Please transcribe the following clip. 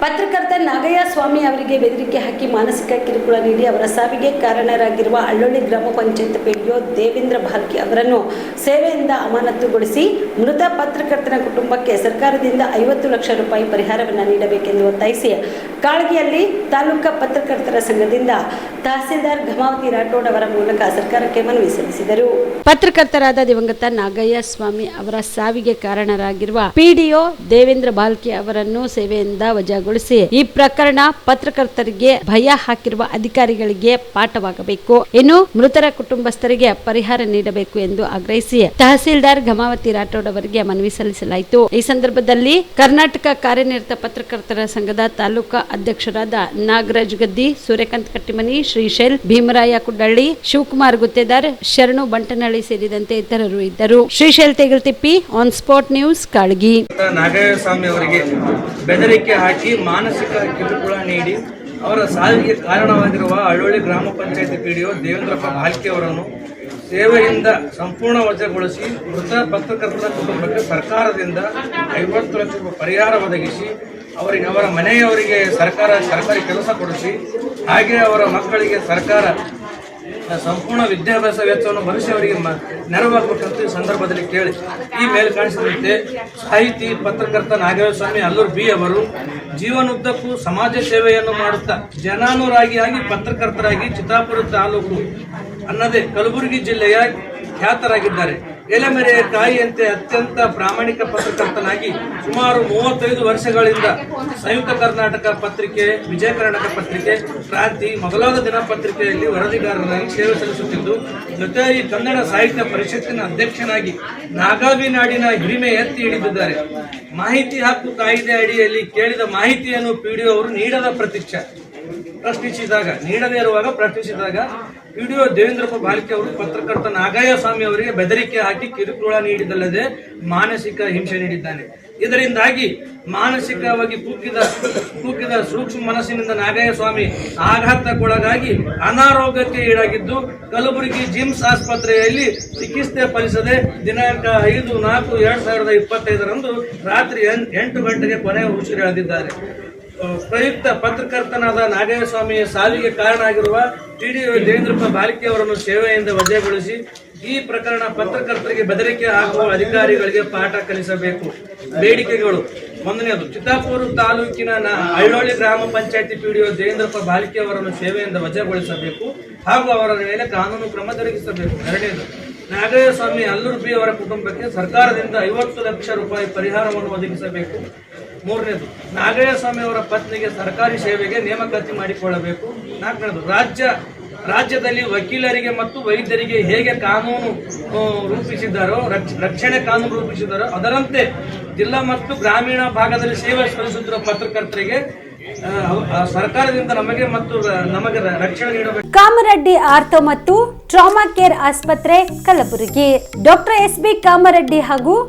ಪತ್ರಕರ್ತ ನಾಗಯ್ಯ ಸ್ವಾಮಿ ಅವರಿಗೆ ಬೆದರಿಕೆ ಹಾಕಿ ಮಾನಸಿಕ ಕಿರುಕುಳ ನೀಡಿ ಅವರ ಸಾವಿಗೆ ಕಾರಣರಾಗಿರುವ ಅಳ್ಳೊಳ್ಳಿ ಗ್ರಾಮ ಪಂಚಾಯತ್ ಪಿಡಿಒ ದೇವೇಂದ್ರ ಭಾಲ್ಕಿ ಅವರನ್ನು ಸೇವೆಯಿಂದ ಅಮಾನತುಗೊಳಿಸಿ ಮೃತ ಪತ್ರಕರ್ತನ ಕುಟುಂಬಕ್ಕೆ ಸರ್ಕಾರದಿಂದ ಐವತ್ತು ಲಕ್ಷ ರೂಪಾಯಿ ಪರಿಹಾರವನ್ನು ನೀಡಬೇಕೆಂದು ಒತ್ತಾಯಿಸಿ ಕಾಳಗಿಯಲ್ಲಿ ತಾಲೂಕಾ ಪತ್ರಕರ್ತರ ಸಂಘದಿಂದ ತಹಸೀಲ್ದಾರ್ ಘಮಾವತಿ ರಾಠೋಡ್ ಅವರ ಮೂಲಕ ಸರ್ಕಾರಕ್ಕೆ ಮನವಿ ಸಲ್ಲಿಸಿದರು. ಪತ್ರಕರ್ತರಾದ ದಿವಂಗತ ನಾಗಯ್ಯ ಸ್ವಾಮಿ ಅವರ ಸಾವಿಗೆ ಕಾರಣರಾಗಿರುವ ಪಿಡಿಒ ದೇವೇಂದ್ರ ಭಾಲ್ಕಿ ಅವರನ್ನು ಸೇವೆಯಿಂದ ವಜಾಗೊಳಿಸಿ ಈ ಪ್ರಕರಣ ಪತ್ರಕರ್ತರಿಗೆ ಭಯ ಹಾಕಿರುವ ಅಧಿಕಾರಿಗಳಿಗೆ ಪಾಠವಾಗಬೇಕು. ಇನ್ನು ಮೃತರ ಕುಟುಂಬಸ್ಥರಿಗೆ ಪರಿಹಾರ ನೀಡಬೇಕು ಎಂದು ಆಗ್ರಹಿಸಿ ತಹಸೀಲ್ದಾರ್ ಘಮಾವತಿ ರಾಠೋಡ್ ಅವರಿಗೆ ಮನವಿ ಸಲ್ಲಿಸಲಾಯಿತು. ಈ ಸಂದರ್ಭದಲ್ಲಿ ಕರ್ನಾಟಕ ಕಾರ್ಯನಿರತ ಪತ್ರಕರ್ತರ ಸಂಘದ ತಾಲೂಕಾ ಅಧ್ಯಕ್ಷರಾದ ನಾಗರಾಜ್ ಗದ್ದಿ, ಸೂರ್ಯಕಾಂತ್ ಕಟ್ಟಿಮನಿ, ಶ್ರೀಶೈಲ್ ಭೀಮರಾಯ ಕುಡ್ಡಳ್ಳಿ, ಶಿವಕುಮಾರ್ ಗುತ್ತೇದಾರ್, ಶರಣು ಬಂಟನಹಳ್ಳಿ ಸೇರಿದಂತೆ ಇತರರು ಇದ್ದರು. Shrishail Tegaltippi on spot news Kalagi. Nagaraja Swami ಅವರಿಗೆ ಬೆದರಿಕೆ ಹಾಕಿ ಮಾನಸಿಕ ಕಿರುಕುಳ ನೀಡಿ ಅವರ ಸಾವಿಗೆ ಕಾರಣವಾಗಿರುವ ಅಳ್ಳೊಳ್ಳಿ ಗ್ರಾಮ ಪಂಚಾಯತಿ ಒ ದೇವೇಂದ್ರಪ್ಪ ಅವರನ್ನು ಸೇವೆಯಿಂದ ಸಂಪೂರ್ಣ ವಜಾಗೊಳಿಸಿ ಮೃತ ಪತ್ರಕರ್ತರ ಕುಟುಂಬಕ್ಕೆ ಸರ್ಕಾರದಿಂದ ಐವತ್ತು ಲಕ್ಷ ರೂಪಾಯಿ ಪರಿಹಾರ ಒದಗಿಸಿ ಅವರಿಗೆ ಅವರ ಮನೆಯವರಿಗೆ ಸರ್ಕಾರ ಸರ್ಕಾರಿ ಕೆಲಸ ಕೊಡಿಸಿ, ಹಾಗೆ ಅವರ ಮಕ್ಕಳಿಗೆ ಸರ್ಕಾರ ಸಂಪೂರ್ಣ ವಿದ್ಯಾಭ್ಯಾಸ ವೆಚ್ಚವನ್ನು ಭವಿಷ್ಯವರಿಗೆ ನೆರವಾಗಬೇಕಂತ ಸಂದರ್ಭದಲ್ಲಿ ಕೇಳಿ. ಈ ಮೇಲೆ ಕಾಣಿಸಿದಂತೆ ಸಾಹಿತಿ, ಪತ್ರಕರ್ತ ನಾಗೇಶ್ವರಸ್ವಾಮಿ ಅಲ್ಲೂರು ಬಿ ಅವರು, ಜೀವನುದ್ದಕ್ಕೂ ಸಮಾಜ ಸೇವೆಯನ್ನು ಮಾಡುತ್ತಾ ಜನಾನುರಾಗಿಯಾಗಿ ಪತ್ರಕರ್ತರಾಗಿ ಚಿತ್ತಾಪುರ ತಾಲೂಕು ಅನ್ನದೇ ಕಲಬುರಗಿ ಜಿಲ್ಲೆಯ ಖ್ಯಾತರಾಗಿದ್ದಾರೆ. ಎಲೆಮೆರೆಯ ತಾಯಿಯಂತೆ ಅತ್ಯಂತ ಪ್ರಾಮಾಣಿಕ ಪತ್ರಕರ್ತನಾಗಿ ಸುಮಾರು ಮೂವತ್ತೈದು ವರ್ಷಗಳಿಂದ ಸಂಯುಕ್ತ ಕರ್ನಾಟಕ ಪತ್ರಿಕೆ, ವಿಜಯ ಕರ್ನಾಟಕ ಪತ್ರಿಕೆ, ಕ್ರಾಂತಿ ಮೊದಲಾದ ದಿನಪತ್ರಿಕೆಯಲ್ಲಿ ವರದಿಗಾರರಾಗಿ ಸೇವೆ ಸಲ್ಲಿಸುತ್ತಿದ್ದು ಈ ಕನ್ನಡ ಸಾಹಿತ್ಯ ಪರಿಷತ್ತಿನ ಅಧ್ಯಕ್ಷನಾಗಿ ನಾಗಾವಿ ನಾಡಿನ ಹಿರಿಮೆ ಎತ್ತಿ ಹಿಡಿದಿದ್ದಾರೆ. ಮಾಹಿತಿ ಹಕ್ಕು ಕಾಯ್ದೆ ಅಡಿಯಲ್ಲಿ ಕೇಳಿದ ಮಾಹಿತಿಯನ್ನು ಪಿಡಿಒ ಅವರು ನೀಡದ ಪ್ರತೀಕ್ಷೆ ಪ್ರಶ್ನಿಸಿದಾಗ, ನೀಡದೇ ಇರುವಾಗ ಪ್ರಶ್ನಿಸಿದಾಗ ಪಿಡಿಒ ದೇವೇಂದ್ರಪ್ಪ ಬಾಲಿಕೆ ಅವರು ಪತ್ರಕರ್ತ ನಾಗಯ್ಯ ಸ್ವಾಮಿ ಅವರಿಗೆ ಬೆದರಿಕೆ ಹಾಕಿ ಕಿರುಕುಳ ನೀಡಿದಲ್ಲದೆ ಮಾನಸಿಕ ಹಿಂಸೆ ನೀಡಿದ್ದಾನೆ. ಇದರಿಂದಾಗಿ ಮಾನಸಿಕವಾಗಿ ಕೂಕಿದ ಕೂಕಿದ ಸೂಕ್ಷ್ಮ ಮನಸ್ಸಿನಿಂದ ನಾಗಯ್ಯ ಸ್ವಾಮಿ ಆಘಾತಕ್ಕೊಳಗಾಗಿ ಅನಾರೋಗ್ಯಕ್ಕೆ ಈಡಾಗಿದ್ದು, ಕಲಬುರಗಿ ಜಿಮ್ಸ್ ಆಸ್ಪತ್ರೆಯಲ್ಲಿ ಚಿಕಿತ್ಸೆ ಫಲಿಸದೆ ದಿನಾಂಕ ಐದು ನಾಲ್ಕು ಎರಡ್ ಸಾವಿರದ ಇಪ್ಪತ್ತೈದರಂದು ರಾತ್ರಿ ಎಂಟು ಗಂಟೆಗೆ ಕೊನೆ ಉಸಿರೆಳೆದಿದ್ದಾರೆ ಪ್ರಯುಕ್ತ ಪತ್ರಕರ್ತನಾದ ನಾಗೇಸ್ವಾಮಿಯ ಸಾವಿಗೆ ಕಾರಣ ಆಗಿರುವ ಟಿಡಿಒ ದೇವೇಂದ್ರಪ್ಪ ಬಾಲಿಕೆ ಅವರನ್ನು ಸೇವೆಯಿಂದ ವಜೆಗೊಳಿಸಿ ಈ ಪ್ರಕರಣ ಪತ್ರಕರ್ತರಿಗೆ ಬೆದರಿಕೆ ಹಾಕುವ ಅಧಿಕಾರಿಗಳಿಗೆ ಪಾಠ ಕಲಿಸಬೇಕು. ಬೇಡಿಕೆಗಳು. ಒಂದನೇದು ಚಿತ್ತಾಪುರ ತಾಲೂಕಿನ ಐಳೋಳಿ ಗ್ರಾಮ ಪಂಚಾಯತಿ ಪಿಡಿಒ ದೇವೇಂದ್ರಪ್ಪ ಬಾಲಿಕೆ ಅವರನ್ನು ಸೇವೆಯಿಂದ ವಜಾಗೊಳಿಸಬೇಕು ಹಾಗೂ ಅವರ ಮೇಲೆ ಕಾನೂನು ಕ್ರಮ ಜರುಗಿಸಬೇಕು. ಎರಡನೇದು, ನಾಗೇಸ್ವಾಮಿ ಅಲ್ಲೂರು ಬಿ ಅವರ ಕುಟುಂಬಕ್ಕೆ ಸರ್ಕಾರದಿಂದ ಐವತ್ತು ಲಕ್ಷ ರೂಪಾಯಿ ಪರಿಹಾರವನ್ನು ಒದಗಿಸಬೇಕು. ಮೂರನೇದು ನಾಗಯ್ಯ ಸ್ವಾಮಿ ಅವರ ಪತ್ನಿಗೆ ಸರ್ಕಾರಿ ಸೇವೆಗೆ ನೇಮಕಾತಿ ಮಾಡಿಕೊಳ್ಳಬೇಕು. ನಾಲ್ಕನೇದು, ರಾಜ್ಯ, ರಾಜ್ಯದಲ್ಲಿ ವಕೀಲರಿಗೆ ಮತ್ತು ವೈದ್ಯರಿಗೆ ಹೇಗೆ ಕಾನೂನು ರೂಪಿಸಿದ್ದಾರೋ, ರಕ್ಷ- ರಕ್ಷಣೆ ಕಾನೂನು ರೂಪಿಸಿದ್ದಾರೋ, ಅದರಂತೆ ಜಿಲ್ಲಾ ಮತ್ತು ಗ್ರಾಮೀಣ ಭಾಗದಲ್ಲಿ ಸೇವೆ ಸಲ್ಲಿಸುತ್ತಿರುವ ಪತ್ರಕರ್ತರಿಗೆ ಸರ್ಕಾರದಿಂದ ನಮಗೆ ಮತ್ತು ನಮಗೆ ರಕ್ಷಣೆ ನೀಡಬೇಕು. ಕಾಮರೆಡ್ಡಿ ಆರ್ಥೋ ಮತ್ತು ಟ್ರಾಮಾ ಕೇರ್ ಆಸ್ಪತ್ರೆ Kalaburagi. Doctor S B Kamareddy ಹಾಗೂ